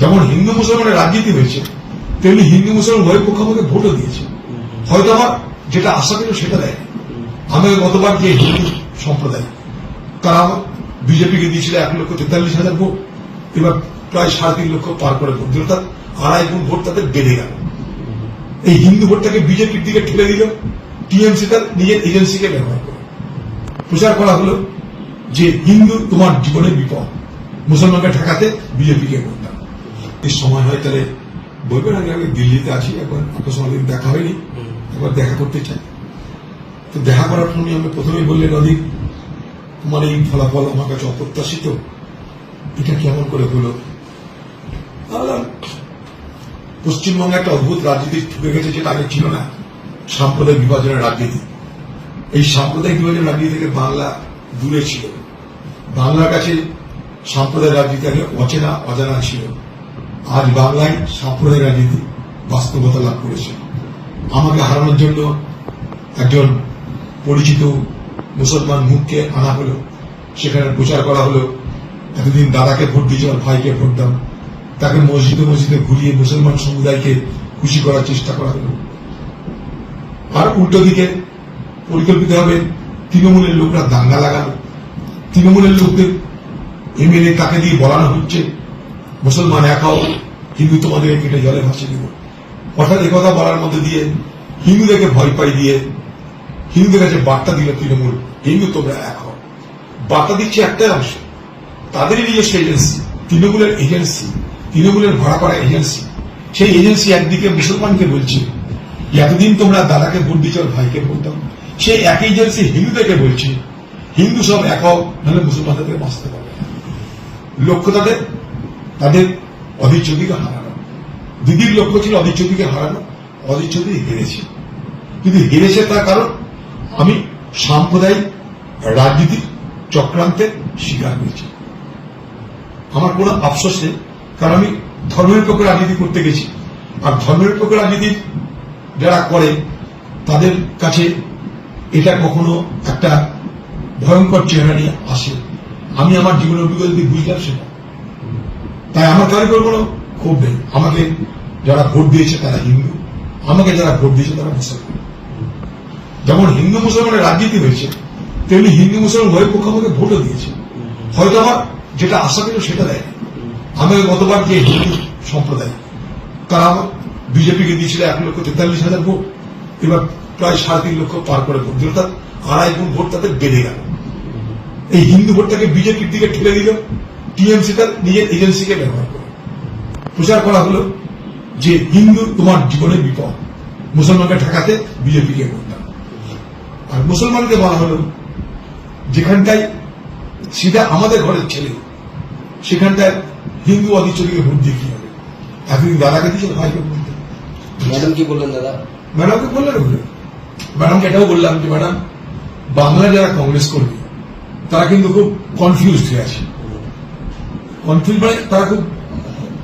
যেমন হিন্দু মুসলমানের রাজনীতি হয়েছে, তেমনি হিন্দু মুসলমান উভয় পক্ষ আমাকে ভোটও দিয়েছে। হয়তো আমার যেটা আশা ছিল সেটা দেয় আমাকে গতবার যে হিন্দু সম্প্রদায়, তারা বিজেপিকে দিয়েছিল এক লক্ষ তেতাল্লিশ হাজার ভোট, এবার প্রায় সাড়ে তিন লক্ষ পার করে ভোট দিল। অর্থাৎ আড়াই গুণ ভোট তাদের বেড়ে গেল। এই হিন্দু ভোটটাকে বিজেপির দিকে ঠেলে দিল, টিএমসি তার নিজের এজেন্সিকে ব্যবহার করে। প্রচার করা হলো যে হিন্দু তোমার জীবনের বিপদ, মুসলমানকে ঠেকাতে বিজেপিকে করতাম এই সময় হয় তাহলে বলবেন আগে, আমি দিল্লিতে আছি, একবার আপনার সঙ্গে দেখা হয়নি, একবার দেখা করতে চাই। তো দেখা করার জন্য আমি প্রথমেই বললেন অধিক তোমার এই ফলাফল আমার কাছে অপ্রত্যাশিত। এটা কেমন করে হলো? পশ্চিমবঙ্গে একটা অদ্ভুত রাজনীতি ঢুকে গেছে, যেটা আগে ছিল না। সাম্প্রদায়িক বিভাজনের রাজনীতি। এই সাম্প্রদায়িক বিভাজনের রাজনীতি থেকে বাংলা দূরে ছিল। বাংলার কাছে সাম্প্রদায়িক রাজনীতি আগে অচেনা, অজানা ছিল। আজ বাংলায় সাম্প্রদায়িক রাজনীতি বাস্তবতা লাভ করেছে। আমাকে হারানোর জন্য একজন পরিচিত মুসলমান মুখকে আনা হলো, সেখানে প্রচার করা হলো। এতদিন দাদাকে ভোট দিয়েছে আর ভাইকে ভোট দাও। তাকে মসজিদে মসজিদে ঘুরিয়ে মুসলমান সমুদায়কে খুশি করার চেষ্টা করা হলো। আর উল্টো দিকে পরিকল্পিতভাবে তৃণমূলের লোকরা দাঙ্গা লাগানো তৃণমূলের লোকদের এমএলএ তাকে দিয়ে বলানো হচ্ছে মুসলমান এক হিন্দু তোমাদের কেটে জলে ভাসিয়ে দেব। হঠাৎ কথা বলার মধ্যে দিয়ে হিন্দুদেরকে ভয় পাই দিয়ে হিন্দুদের কাছে বার্তা দিল তৃণমূল, হিন্দু, তোমরা এক হও। বার্তা দিচ্ছে একটাই অংশ। তাদেরই নিজস্ব এজেন্সি, তৃণমূলের এজেন্সি, তৃণমূলের ভাড়া করা এজেন্সি। সেই এজেন্সি একদিকে মুসলমানকে বলছে, এতদিন তোমরা দাদাকে ভোট দিচ্ছ ভাইকে ভোট দাও। সেই একই এজেন্সি হিন্দুদেরকে বলছে, হিন্দু সব এক হও, নাহলে মুসলমানদের থেকে বাঁচতে পারবে লক্ষ্য তাদের তাদের অধীর হারানো। দিদির লক্ষ্য ছিল অধীর হারানো অধীর হেরেছে। কিন্তু হেরেছে তার কারণ, আমি সাম্প্রদায়িক রাজনীতির চক্রান্তের শিকার হয়েছি। আমার কোনো আফসোস নেই, কারণ আমি ধর্মের পক্ষে রাজনীতি করতে গেছি। আর ধর্মের পক্ষে রাজনীতি যারা করে, তাদের কাছে এটা কখনো একটা ভয়ঙ্কর চেহারা নিয়ে আসে। আমি আমার জীবনের অভিজ্ঞতা বুঝলাম সেটা। তাই আমার কারও কোনো কোনো ক্ষোভ নেই। আমাকে যারা ভোট দিয়েছে তারা হিন্দু। আমাকে যারা ভোট দিয়েছে তারা মুসলমান। যেমন হিন্দু মুসলমানের রাজনীতি হয়েছে তেমনি হিন্দু মুসলমান উভয় পক্ষ আমাকে ভোটও দিয়েছে। হয়তো আমার যেটা আশা ছিল সেটা দেয়নি আমাকে গতবার যে হিন্দু সম্প্রদায় তারা আমার বিজেপিকে দিয়েছিল এক লক্ষ তেতাল্লিশ হাজার ভোট এবার প্রায় সাড়ে তিন লক্ষ পার করে ভোট দিল। অর্থাৎ আড়াই গুণ ভোট তাদের বেড়ে গেল। এই হিন্দু ভোটটাকে বিজেপির দিকে ঠেলে দিল। টিএমসি তার নিজের এজেন্সিকে ব্যবহার করে। প্রচার করা হলো যে হিন্দু তোমার জীবনের বিপদ। মুসলমানকে ঠেকাতে বিজেপিকে করতাম আর মুসলমানকে বলা হলো যেখানটায় সেটা আমাদের ঘরের ছেলে সেখানটায় হিন্দু অধিচরীকে ভোট দিয়ে কি হবে? এতদিন দাদাকে দিয়েছে ভাইকে ভোট ম্যাডাম কি বললেন দাদা? ম্যাডামকে বললেন ম্যাডামকে এটাও বললাম যে ম্যাডাম বাংলায় যারা কংগ্রেস কর্মী তারা কিন্তু খুব কনফিউজ হয়ে আছে। কনফিউজ মানে তারা খুব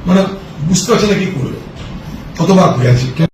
মানে বুঝতে পারছে না কি করবে। কতবার হয়ে আছে?